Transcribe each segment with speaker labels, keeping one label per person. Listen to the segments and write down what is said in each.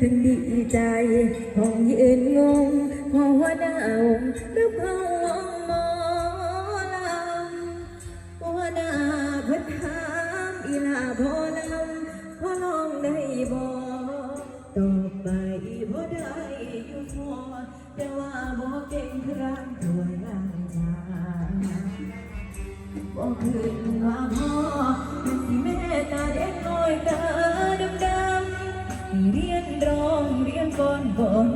Speaker 1: ถึงดีใจห้องเย็นงงเพราะว่าดาวรับพองมอลำว่าดาพัดถามอีลาพอลำพอลองได้บอกต่อไปพอได้อยู่พอแต่ว่าบอกเก่งครั้งตัวล่างจาบอกคืนว่าพ่อเป็นที่เมตตาเด็กน้อยกัน รี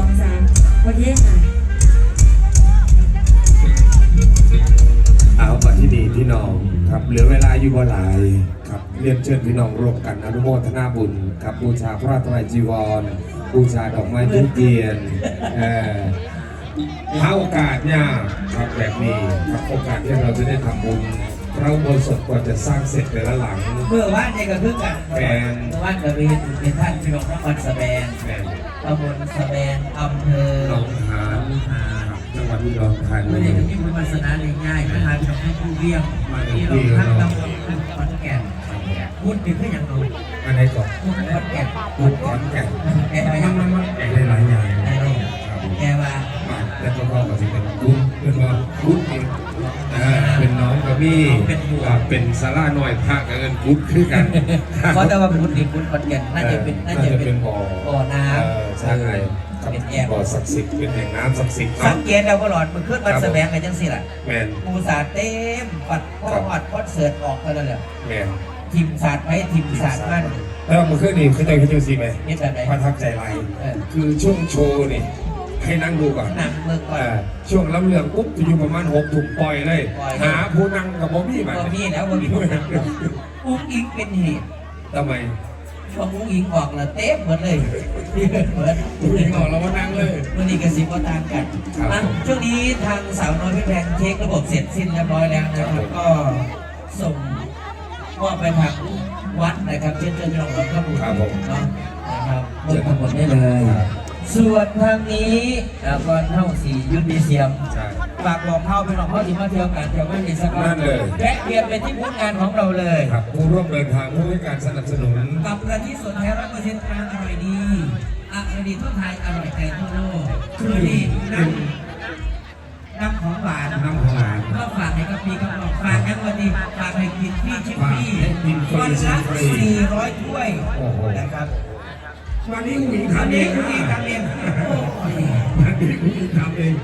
Speaker 1: องสามโอเคค่ะ
Speaker 2: เอาก่อนที่ดีพี่น้องครับเหลือเวลาอยู่บ่หลายครับเรียนเชิญพี่น้องร่วมกันอนุโมทนาบุญครับบูชาพระราตรัยจีวร บูชาดอกไม้ทุกเทียนเออถ้าโอกาสเนี่ยครับแบบนี้ครับโอกาสที่เราจะได้ทำบุญพระอุโบสถกว่าจะสร้างเสร็จแต่ละหลัง
Speaker 3: เมื่อวานในกระทึกกัน
Speaker 2: แฟน
Speaker 3: เมื่อวานกระเรียนเป็นท่านพี่น้องนครสแบง
Speaker 2: แม่
Speaker 3: ตำบลสแบงอำเภอ
Speaker 2: หนองหานครับจังหวัดอุดรธา
Speaker 3: ไม่
Speaker 2: นี
Speaker 3: ได้เป็นที่พุทธศาสนาเลยง่ายนะฮะพี่น้องผู้เวียงที่เราทั้งตำบลทั้งขอนแก่นพูดถึงก็อย่างเรา
Speaker 2: อันไหนก่อน
Speaker 3: พูดขอนแก่น
Speaker 2: พูดขอนแก่น
Speaker 3: แกว่า
Speaker 2: มันมันมันแก่ได้หลายอย่าง
Speaker 3: แกว่า
Speaker 2: แล้วก็ก็จะเป็นกุ้งเป็นว่ากุ้งเอง อ่าเป็นน้องกับมี่อ่าเป็นสาราหน่อยภาคกับเงินกุ้งคือกัน
Speaker 3: เพราะแต่ว่าพูดถึงพูดขอนแก่นน่าจะเป็นน่าจะเป็น
Speaker 2: บ่อ
Speaker 3: บ่อน้
Speaker 2: เออใช่ำครับ
Speaker 3: เป็นแอม
Speaker 2: บ่อศักดิ์สิทธิ์เป็นแหล่งน้ำศักดิ์สิทธิ์
Speaker 3: สั
Speaker 2: เนาะ
Speaker 3: งเกตแล้วก็หลอดมันขึ้นมันแสดงกันจังสิล่ะ
Speaker 2: แมน
Speaker 3: ปูสาดเต็มปัดพ่อปัดคอนเสิร์ตออกกันแล้วแหละ
Speaker 2: แมน
Speaker 3: ทีมศาสตร์ไปทีมศาสตร์มัน
Speaker 2: แล้วเมื่อคืนนี้เขาใจเขาจะสิไหม
Speaker 3: นี่แบบไหน
Speaker 2: ประทับใจไร
Speaker 3: เออ
Speaker 2: คือช่วงโชว์นี่ ให้นั่งดูก่อน
Speaker 3: หนังเมืองก่อน
Speaker 2: เออช่วงลำเลืองปุ๊บจะอยู่ประมาณหกถุงปล่อยเลย
Speaker 3: ปล่อย
Speaker 2: หาผู้นั่งกับผมนี่มา
Speaker 3: บ่มีแล้วบ่มีคนหนังอุ้งอิงเป็นเหตุ
Speaker 2: ทำไม
Speaker 3: ช่วงอุ้งอิงออกแล้วเต็มหมดเลยเหมือน
Speaker 2: ผู้หญิงออกเราก็นั่งเลย
Speaker 3: วันนี้กระซิบก็ตามกัน
Speaker 2: ครับ
Speaker 3: อะช่วงนี้ทางสาวน้อยพี่แพงเช็คระบบเสร็จสิ้นเรียบร้อยแล้วนะค
Speaker 2: ครั
Speaker 3: รับบก็ส่งมอบไปทางวัดนะครับเชิญเชิญพี่น้องเราเข้าบุญ
Speaker 2: ครับผม
Speaker 3: เนาะนะครับเริ่มทั้งหมดได้เลย ส่วนทางนี้แล้วก็เท่าสี่ยุทธเสียม
Speaker 2: ใช่
Speaker 3: ฝากบอกเท่าเป็นของพ่อที่มาเที่ยวกันเที่ยวไม่มีสัก
Speaker 2: นั่นเลย
Speaker 3: แวะเวียนไปที่บูธงานของเราเลย
Speaker 2: ครับผู้ร่วมเดินทางผู้ให้การสนับสนุน
Speaker 3: กับกะทิสดแท้ร้อยเปอร์เซ็นต์ทานอร่อยดีอร่อยดีทั่วไทยอร่อยใจทั่วโลกคือดีน้ำน้ำของหวาน
Speaker 2: น้ำของหวาน
Speaker 3: ก็ฝากให้กับพี่กับน้องฝากยังวันนี้ฝากให้กินพี่ชิปปี้
Speaker 2: ฝากให้กินฟรี
Speaker 3: วันละ
Speaker 2: ฟรี
Speaker 3: สี่ร้อยถ้วย
Speaker 2: โอ้โห
Speaker 3: นะครับ
Speaker 2: วันนี้ผู้หญิง
Speaker 3: อัน
Speaker 2: ทำเอ
Speaker 3: นี้
Speaker 2: ง
Speaker 3: คือ
Speaker 2: นะ
Speaker 3: พี่ทำเองโอ้ย
Speaker 2: วันนี้ผู้หญิงทำเอง